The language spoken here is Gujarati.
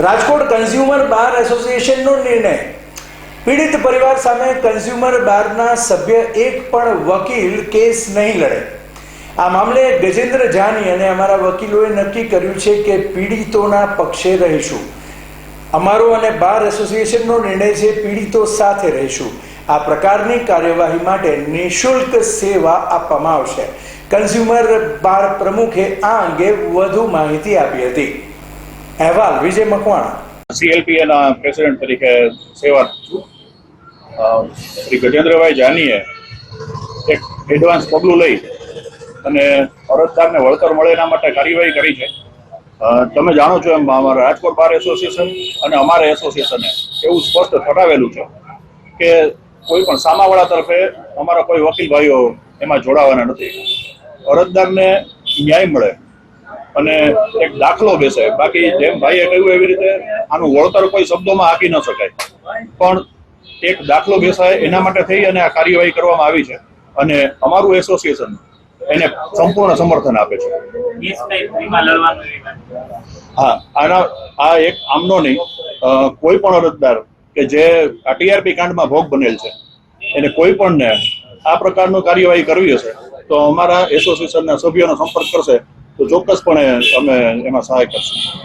રાજકોટ કન્ઝ્યુમર બાર એસોસિએશનનો નિર્ણય. પીડિત પરિવાર સામે કન્ઝ્યુમર બારના સભ્ય એક પણ વકીલ કેસ નહીં લડે. આ મામલે ગજેન્દ્ર જાની અને અમારા વકીલોએ નક્કી કર્યું છે કે પીડિતોના પક્ષે રહીશું. અમારો અને બાર એસોસિએશનનો નિર્ણય છે પીડિતો સાથે રહીશું. આ પ્રકારની કાર્યવાહી માટે નિઃશુલ્ક સેવા આપવામાં આવશે. કન્ઝ્યુમર બાર પ્રમુખે આ અંગે વધુ માહિતી આપી હતી. અહેવાલ, વિજય મકવાણા. સીએલપી ના પ્રેસિડેન્ટ તરીકે સેવા છું. શ્રી ગજેન્દ્રભાઈ જાનીએ એક એડવાન્સ પગલું લઈ અને અરજદારને વળતર મળે એના માટે કાર્યવાહી કરી છે. તમે જાણો છો એમ અમારા રાજકોટ બાર એસોસિએશન અને અમારા એસોસિએશને એવું સ્પષ્ટ ઠરાવેલું છે કે કોઈ પણ સામાવાળા તરફે અમારા કોઈ વકીલ ભાઈઓ એમાં જોડાવાના નથી. અરજદારને ન્યાય મળે અને એક દાખલો બેસે બાકી જેમ ભાઈએ કહ્યું એવી રીતે, આનું વળતર કોઈ શબ્દોમાં આપી ન શકાય. પણ એક દાખલો બેસાય, એના માટે થઈ અને આ કાર્યવાહી કરવામાં આવી છે. અને અમારું એસોસિએશન એને સંપૂર્ણ સમર્થન આપે છે. હા, આના, આ એક આમનો નહીં કોઈ પણ અરજદાર કે જે આ ટીઆરપી કાંડમાં ભોગ બનેલ છે, એને કોઈ પણને આ પ્રકારનું કાર્યવાહી કરવી હશે, તો અમારા એસોસિએશનના સભ્યોનો સંપર્ક કરશે તો ચોક્કસપણે અમે એમાં સહાય કરશું.